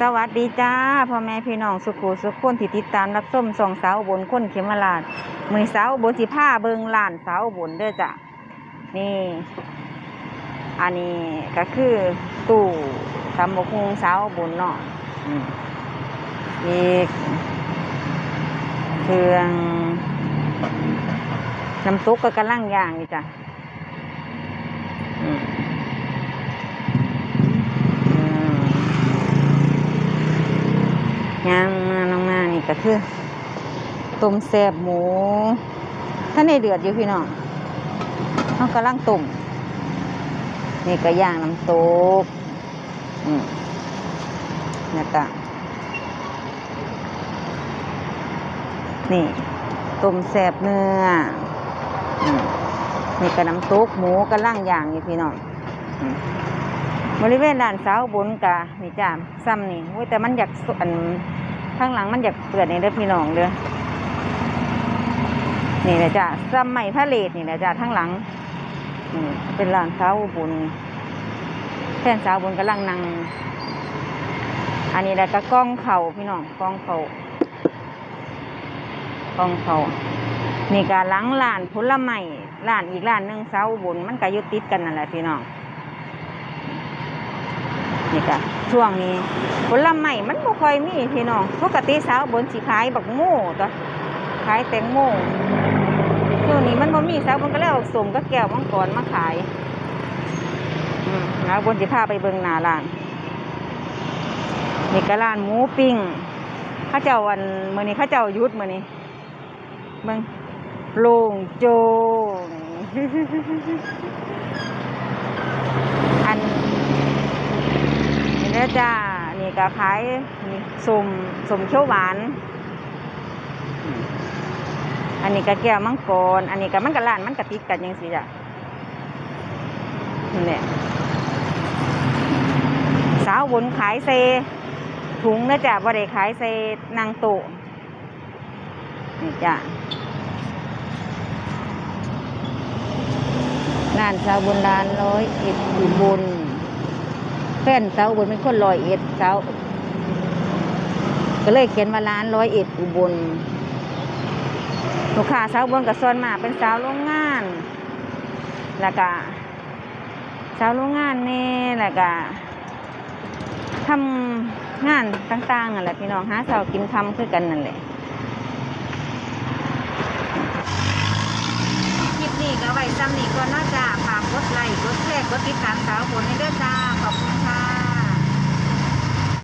สวัสดีจ้าพ่อแม่พี่น้องสุขุสุขคนที่ติดตามรับส้มสองสาวอุบนคนเขมราชมือสาวอุบนสิผ้าเบิงลานสาวอุบนเด้อจ้ะนี่ อันนี้ก็คือตู้ตำบกฮุงสาวอุบนเนาะอืมอีกเครื่องน้ำซุปก็กำลังย่างนี่จ้ะอืมอืม ย่างมาลงมานี่ก็คือต้มแซ่บหมูถ้าในเดือดอยู่พี่น้องเขากำลังต้มนี่ก็ย่างน้ำตกอืมนี่ก็นี่ต้มแซ่บเนื้ออนี่ก็น้ำตกหมูกำลังย่างอยู่พี่น้องอ บริเวณด้านเสาบนกะนี่จ้าซ้ำนี่โอ้ยแต่มันอยากอันข้างหลังมันอยากเปิดนี่เด้อพี่น้องเด้อนี่แหละจ้าซ้ำใหม่พระเลดนี่แหละจ้าทั้งหลังนี่เป็นลานเสาบนแท่นเสาบนกำลังนั่งอันนี้แหละก็กล้องเข่าพี่น้องกล้องเข่ากล้องเข่านี่การล้างลานผลไม้ลานอีกลานหนึ่งเสาบนมันก็ยุติดกันนั่นแหละพี่น้อง นี่ค่ะช่วงนี้ผลไม้มันบ่ค่อยมีพี่น้องปกติสาวบนสิขายบักโม่ตัวขายแตงโมช่วงนี้มันบ่มีสาวบนก็เลยเอาสมกับแก้วมังกรมาขายแล้วบนสิพาไปเบิงหน้าร้านนี่ก็ร้านหมูปิ้งข้าเจ้าวันมื้อนี้ข้าเจ้ายุดมื้อนี้เบิ่งโล่งโจงอัน ด้อจ้า นี่ก็ขายนี่สมสมเขียวหวาน อันนี้ก็แก้วมังกร อันนี้ก็มันก็ร้านมันก็ติดกันยังสิจ้ะนี่แหละสาวบนขายเซ ถุงเด้อจ้ะบ่ได้ขายเซนางตะนี่จ้ะร้านสาวบนร้านร้อยเอ็ดอยู่บน แฟนสาวอุบลเป็นคนร้อยเอ็ดสาวก็เลยเขียนว่าร้านร้อยเอ็ดอุบลลูกค้าสาวอุบลกับส่วนมากเป็นสาวโรงงาน แล้วก็สาวโรงงานนี่แล้วก็ทำงานต่างๆนั่นแหละพี่น้องหาสาวกินคำคือกันนั่นแหละคลิปนี้ก็ไว้ซ้ำนี้ก่อนเนาจ้าฝากกดไลค์กดแชร์กดติดตามสาวผลให้ด้วยจ้า